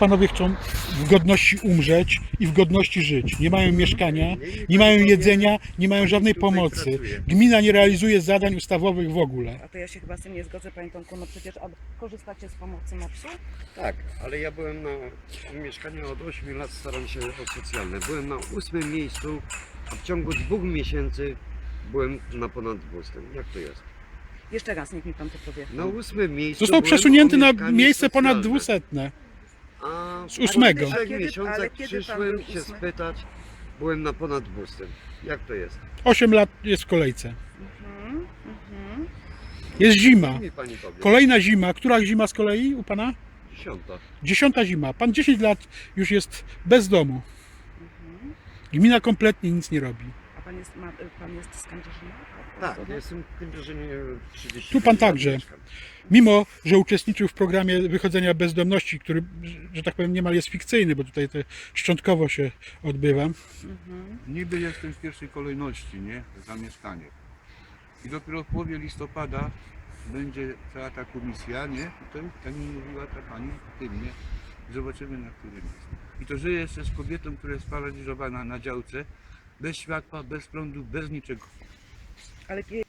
panowie chcą w godności umrzeć i w godności żyć. Nie mają mieszkania, nie mają jedzenia, nie mają żadnej pomocy. Gmina nie realizuje zadań ustawowych w ogóle. A to ja się chyba z tym nie zgodzę, Panie Tomku, no przecież a korzystacie z pomocy MOPS-u? Tak, ale ja byłem na mieszkaniu od 8 lat, staram się o socjalne. Byłem na ósmym miejscu, a w ciągu dwóch miesięcy byłem na ponad 200. Jak to jest? Jeszcze raz, niech mi Pan to powie. Na ósmym miejscu. Został byłem przesunięty na mieszkanie miejsce ponad socjalne. dwusetne. A z ósmego. Po trzech kiedy- ale miesiącach kiedy pan przyszłem był się ósmy? spytać, byłem na ponad 200. Jak to jest? 8 lat jest w kolejce. Mhm, mhm. Jest zima. Co mi pani powie? Kolejna zima. Która zima z kolei u pana? Dziesiąta. Dziesiąta zima. Pan 10 lat już jest bez domu. mhm. Gmina kompletnie nic nie robi. Pan jest, ma, Pan jest z Kędzierzyna? Tak, ja jestem w Kędzierzynie 30 Tu pan lat także. mieszkam. Mimo, że uczestniczył w programie wychodzenia bezdomności, który, że tak powiem, niemal jest fikcyjny, bo tutaj to szczątkowo się odbywa. Mhm. Niby jestem w pierwszej kolejności, nie? Za mieszkanie. I dopiero w połowie listopada będzie cała ta komisja, nie? Tutaj, tak mi mówiła ta pani, tym, nie? Zobaczymy na którym jest. I to żyję jeszcze z kobietą, która jest sparaliżowana na działce, bez światła, bez prądu, bez niczego. Ale kie-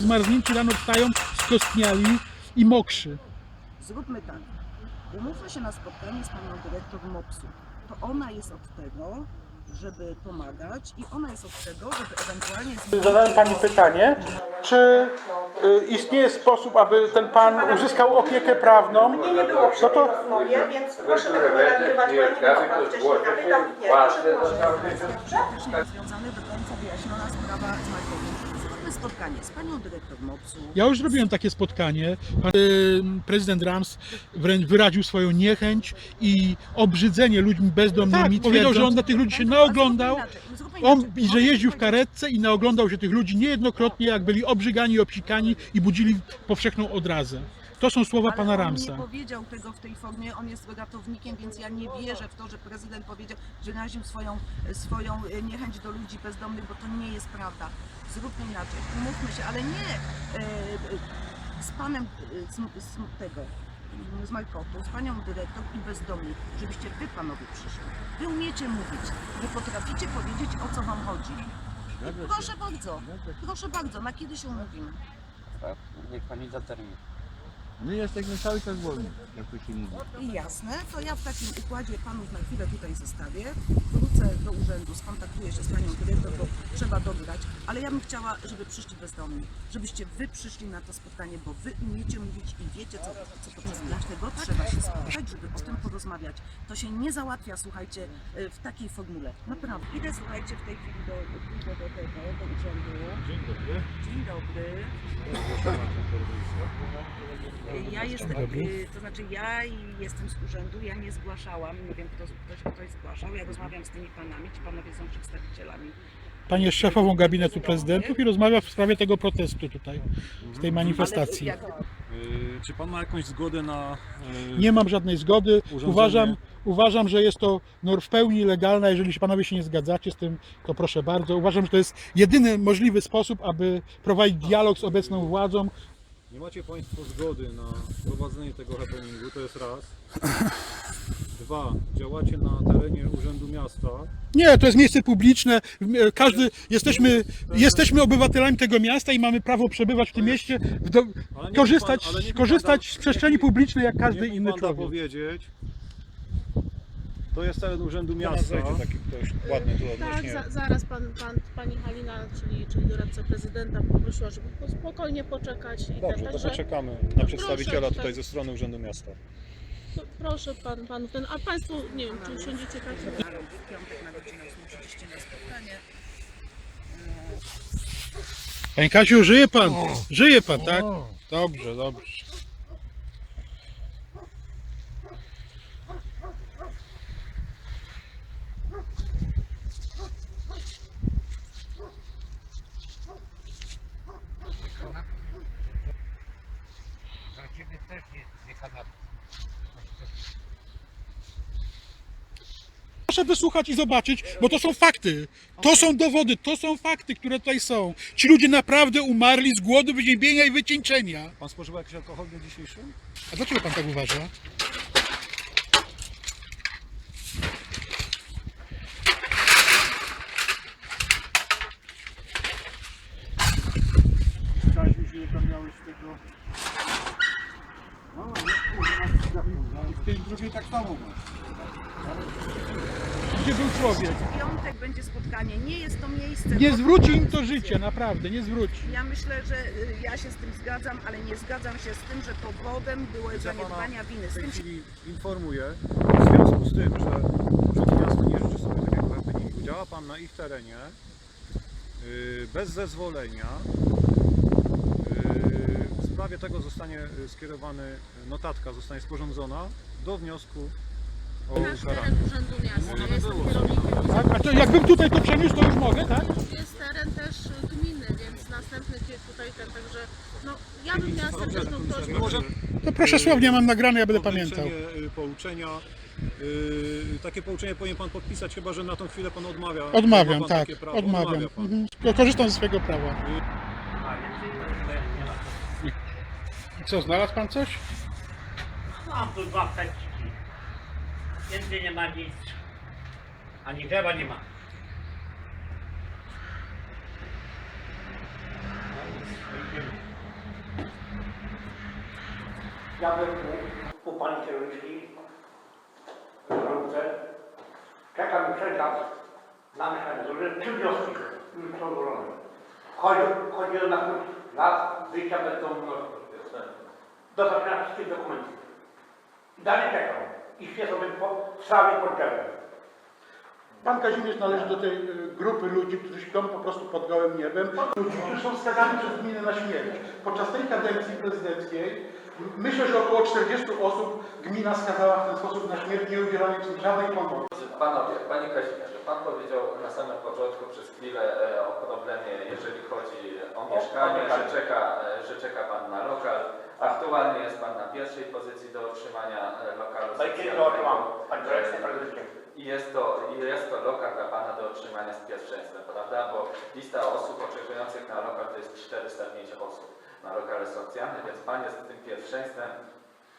Zmarznięci rano wstają, skostniali i mokrzy. Zróbmy tak. Umówmy się na spotkanie z panią dyrektor MOPS-u. To ona jest od tego, żeby pomagać i ona jest od tego, żeby ewentualnie... Zadałem pani pytanie, czy y, istnieje sposób, aby ten pan uzyskał opiekę prawną? Nie, nie było przy No tej to rozmowie, więc proszę tego nie nagrywać, ja nie mogłam wcześniej zapytał nie, proszę Związane do końca wyjaśniona sprawa z Markowem. Zróbmy spotkanie z panią dyrektor MOPS-u. Ja już zrobiłem takie spotkanie. Pan, y, prezydent Rams wręcz wyraził swoją niechęć i obrzydzenie ludźmi bezdomnymi. Tak, powiedział, że on na tych ludzi się naoglądał. On, i że jeździł w karetce i naoglądał się tych ludzi niejednokrotnie, jak byli obrzygani obsikani i budzili powszechną odrazę. To są słowa Ale pana on Ramsa. nie powiedział tego w tej formie, on jest ratownikiem, więc ja nie wierzę w to, że prezydent powiedział, że wyraził swoją, swoją e, niechęć do ludzi bezdomnych, bo to nie jest prawda. Zróbmy inaczej, umówmy się, ale nie e, e, z panem e, z, z tego, m, z Majkotu, z panią dyrektor i bezdomnych, żebyście wy panowie przyszli. Wy umiecie mówić, wy potraficie powiedzieć o co wam chodzi. Proszę bardzo, proszę bardzo, na kiedy się umówimy? Tak, niech pani da termin. My jesteśmy cały czas wolni, jak to się mówi. Jasne, to ja w takim układzie panów na chwilę tutaj zostawię. Wrócę do urzędu, skontaktuję się z panią dyrektor, bo trzeba dograć, ale ja bym chciała, żeby przyszli bezdomni, żebyście wy przyszli na to spotkanie, bo wy umiecie mówić i wiecie, co, co to jest. Dlatego trzeba się spotkać, żeby o tym porozmawiać. To się nie załatwia, słuchajcie, y, w takiej formule. Naprawdę. Idę, słuchajcie, w tej chwili do, do, do tego, do urzędu. Dzień dobry. Dzień dobry. Ja jestem, y, to znaczy ja jestem z urzędu, ja nie zgłaszałam, nie wiem kto, ktoś, ktoś zgłaszał, ja rozmawiam z tymi panami, ci panowie są przedstawicielami. Pani jest szefową gabinetu prezydentów i rozmawia w sprawie tego protestu tutaj, z tej manifestacji. Ale jak, Y, Czy pan ma jakąś zgodę na. y, Nie mam żadnej zgody. Urządzenie. Uważam, uważam, że jest to no, w pełni legalne. Jeżeli się panowie się nie zgadzacie z tym, to proszę bardzo. Uważam, że to jest jedyny możliwy sposób, aby prowadzić dialog z obecną władzą. Nie macie państwo zgody na prowadzenie tego happeningu, to jest raz. Dwa, działacie na terenie Urzędu Miasta. Nie, to jest miejsce publiczne. Każdy, jesteśmy, jesteśmy obywatelami tego miasta i mamy prawo przebywać w tym mieście, w do, korzystać, pan- korzystać z przestrzeni publicznej jak każdy inny pan człowiek. powiedzieć. To jest teren Urzędu Miasta. taki ktoś ładny tu Tak, za, zaraz pan, pan, pani Halina, czyli, czyli doradca prezydenta poprosiła, żeby po- spokojnie poczekać. I Dobrze, tak, to także poczekamy na proszę przedstawiciela tutaj. tutaj ze strony Urzędu Miasta. p- proszę pan, panów ten, a państwo, nie wiem, czy usiądziecie tak? w piątek na godzinę 8 przyjdziecie na spotkanie. Panie Kasiu, żyje pan? Żyje pan, tak? Dobrze, dobrze. ciebie też nie, nie kanapy. Proszę wysłuchać i zobaczyć, bo to są fakty. To są dowody, to są fakty, które tutaj są. Ci ludzie naprawdę umarli z głodu, wyziębienia i wycieńczenia. Pan spożywa jakiś alkohol w dniu dzisiejszym? A dlaczego pan tak uważa? Kaziu, ile tam miałeś tego... No, w tej drugiej tak samo. Gdzie był człowiek? W piątek będzie spotkanie. Nie jest to miejsce. Nie zwróci im to życie, naprawdę, nie zwróci. Ja myślę, że y, ja się z tym zgadzam, ale nie zgadzam się z tym, że powodem były zaniedbania winy. Z W tej tym się chwili informuję, w związku z tym, że Urząd Miasta nie życzy sobie takiego happeningu, działa Pan na ich terenie yy, bez zezwolenia. W sprawie tego zostanie yy, skierowany, notatka zostanie sporządzona do wniosku o Nasz ukaranie. teren Urzędu Miasta. Ja jestem kierownikiem. Tak? A to jakbym tutaj to przeniósł, to już mogę, tak? Jest teren też gminy, więc następny kie- tutaj ten, także no ja bym miała serdeczną prośbę. Może To proszę słownie, mam nagrane, ja będę pamiętał. y, pouczenia. y, takie pouczenie powinien pan podpisać, chyba że na tą chwilę pan odmawia. Odmawiam, Ma pan tak, takie prawo. odmawiam. Odmawia pan. Mhm. Ko- Korzystam ze swojego prawa. I co, znalazł pan coś? Mam tu dwa peczki. Więcej nie ma nic. Ani drzewa nie ma. Ja bym u, u pani kierowniczki w Rące czekam 6 lat na mieszkanie. Złożyłem trzy wnioski, już są złożone. Chodzi, chodzi o na lat wyjścia bez domu do zapisania wszystkich dokumentów. I dalej czekam. I śpię sobie po, pod drzewem. Pan Kazimierz należy do tej y, grupy ludzi, którzy śpią po prostu pod gołym niebem. Ludzi, którzy są skazani przez gminę na śmierć. Podczas tej kadencji prezydenckiej myślę, że około 40 osób gmina skazała w ten sposób na śmierć, nie udzielając im żadnej pomocy. Panowie, Panie Kazimierzu, Pan powiedział na samym początku przez chwilę e, o problemie, jeżeli chodzi o mieszkanie, mieszkanie. że czeka, e, że czeka Pan na lokal. Aktualnie jest Pan na pierwszej pozycji do otrzymania e, lokalu? Pani E, dyrektor, prezydencie. I jest to, jest to lokal dla Pana do otrzymania z pierwszeństwem, prawda? Bo lista osób oczekujących na lokal to jest 405 osób na lokale socjalne, więc Pan jest tym pierwszeństwem.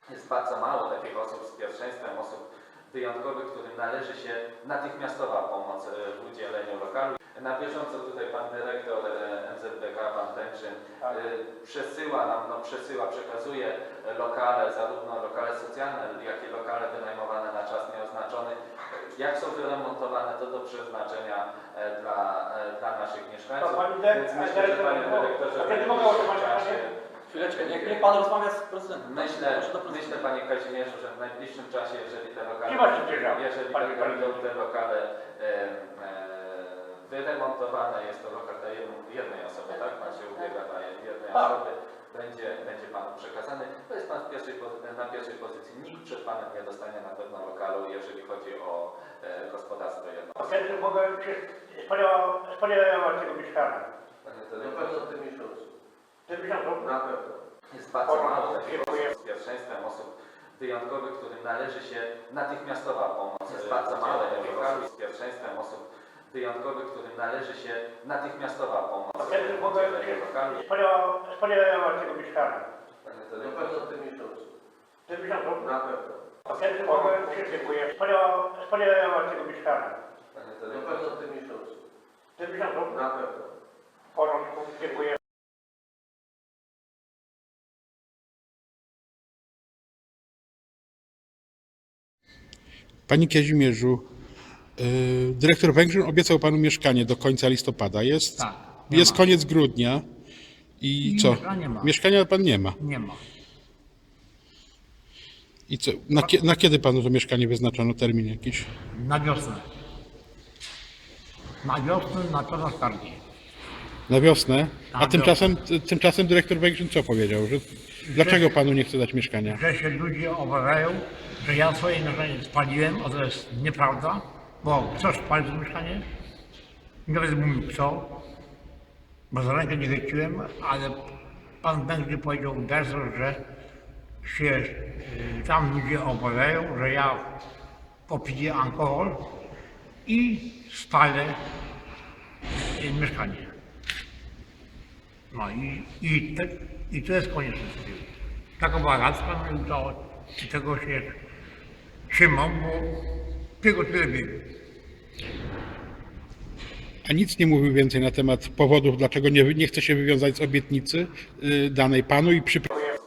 Jest bardzo mało takich osób z pierwszeństwem, osób wyjątkowych, którym należy się natychmiastowa pomoc e, w udzieleniu lokalu. Na bieżąco tutaj Pan Dyrektor e, MZBK, Pan Tęczyn, Tak. e, przesyła nam, no przesyła, przekazuje e, lokale, zarówno lokale socjalne, jak i lokale wynajmowane na czas nieoznaczony. Jak są wyremontowane, to do przeznaczenia e, dla, e, dla naszych mieszkańców. To pani dyre- Więc myślę, że dyrektor, Panie to- Dyrektorze, a kiedy mogę otrzymać panie? Chwileczkę, niech, niech pan rozmawia z prezydentem. Myślę, myślę Panie Kazimierzu, że w najbliższym czasie, jeżeli te lokale, jeżeli panie będą prezydencie. te lokale e, e, wyremontowane, jest to lokal dla jednej, osoby, tak? Pan się ubiega dla jednej Tak. osoby, będzie, będzie Panu przekazany. To jest Pan w pierwszej, na pierwszej pozycji. Nikt przed Panem nie dostanie na pewno lokalu, jeżeli chodzi o e, gospodarstwo jedno. A kiedy mogę się spodziewa- spodziewać tego mieszkania? Na pewno w tym miesiącu. W tym miesiącu? Na pewno. Jest bardzo mało takich osób z pierwszeństwem, osób wyjątkowych, którym należy się natychmiastowa pomoc. Jest E, bardzo mało takich osób z pierwszeństwem, osób wyjątkowych, którym należy się natychmiastowa pomoc. A kiedy w się lokalu. spodziewa- spodziewać tego mieszkania? Panie Na dyrektorze, pewno w tym miesiącu. W tym miesiącu? Na pewno. A tego mieszkania? Panie Na dyrektorze. pewno w tym miesiącu. W tym miesiącu? Na pewno. W porządku, dziękuję. Panie Kazimierzu, dyrektor Węgrzyn obiecał panu mieszkanie do końca listopada. Jest, Tak. nie jest ma. koniec grudnia. I, I co? mieszkania nie ma. Mieszkania pan nie ma. Nie ma. I co? Na, kie- na kiedy panu to mieszkanie wyznaczono? Termin jakiś? Na wiosnę. Na wiosnę na coraz bardziej. Na wiosnę? A Na tymczasem, ty- tymczasem dyrektor Węgrzyn co powiedział? Że, dlaczego panu nie chce dać mieszkania? Że się ludzie obawiają, że ja swoje mieszkanie spaliłem, a to jest nieprawda, bo ktoś spalił to mieszkanie. Nie będę mówił kto, bo za rękę nie chwyciłem, ale pan Węgrzyn powiedział bardzo, że się y, tam ludzie obawiają, że ja popiję alkohol i spalę y, mieszkanie. No i, i, te, i to jest koniec historii. Taka radzka, no i to, tego się trzymam, bo wiem. A nic nie mówił więcej na temat powodów, dlaczego nie, nie chce się wywiązać z obietnicy y, danej panu i przy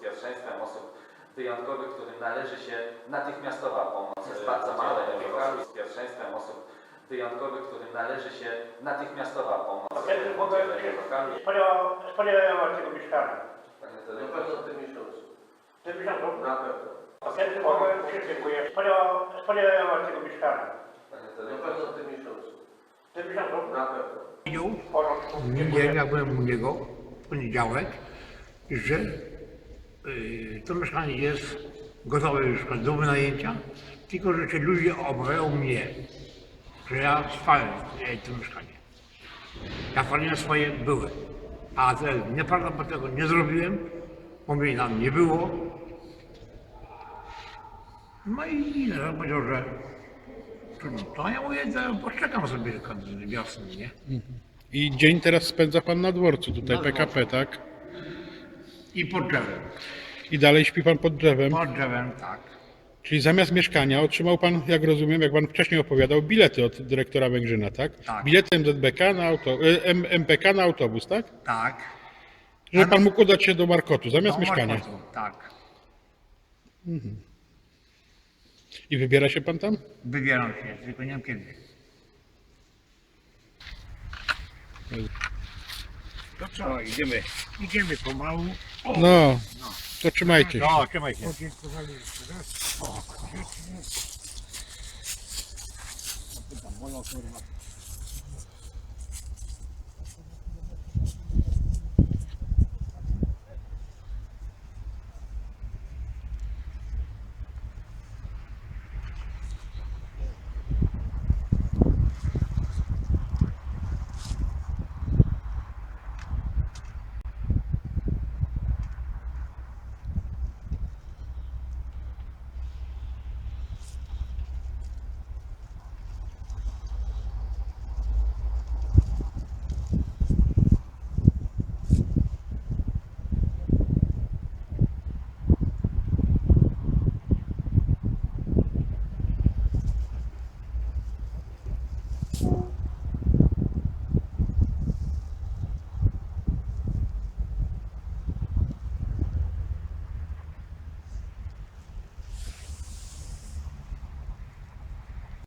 pierwszeństwem osób wyjątkowych, którym należy się natychmiastowa pomoc. Jest bardzo małe z pierwszeństwem osób wyjątkowych, którym należy się natychmiastowa pomoc. Się tego mieszkania? Panie Na dyrektorze, pewno w tym miesiącu. W tym miesiącu? Na pewno. A kiedy mogę się dziękuję. Spodziewa- spodziewać tego mieszkania? Na pewno w tym miesiącu. W tym miesiącu? Na pewno. Nie jak byłem u niego w poniedziałek, że y, to mieszkanie jest gotowe już do wynajęcia, tylko że ci ludzie obawiają mnie, że ja spalę e, to mieszkanie. Ja spaliłem swoje były, a to jest nieprawda, bo tego nie zrobiłem, bo mnie tam nie było. No i zaraz powiedział, że trudno. to ja mówię, to poczekam sobie do wiosny, nie? I dzień teraz spędza pan na dworcu, tutaj Na PKP, tak? I pod drzewem. I dalej śpi pan pod drzewem. Pod drzewem, tak. Czyli zamiast mieszkania otrzymał pan, jak rozumiem, jak pan wcześniej opowiadał, bilety od dyrektora Węgrzyna, tak? Tak. Bilety MZBK na auto, y, M, MPK na autobus, tak? Tak. Że pan mógł udać się do Markotu zamiast Do mieszkania. Markotu, Tak. I wybiera się pan tam? Wybieram się, tylko nie wiem kiedy. To co, idziemy? Idziemy pomału. No, to trzymajcie się. No, trzymaj się. Tam moja firma.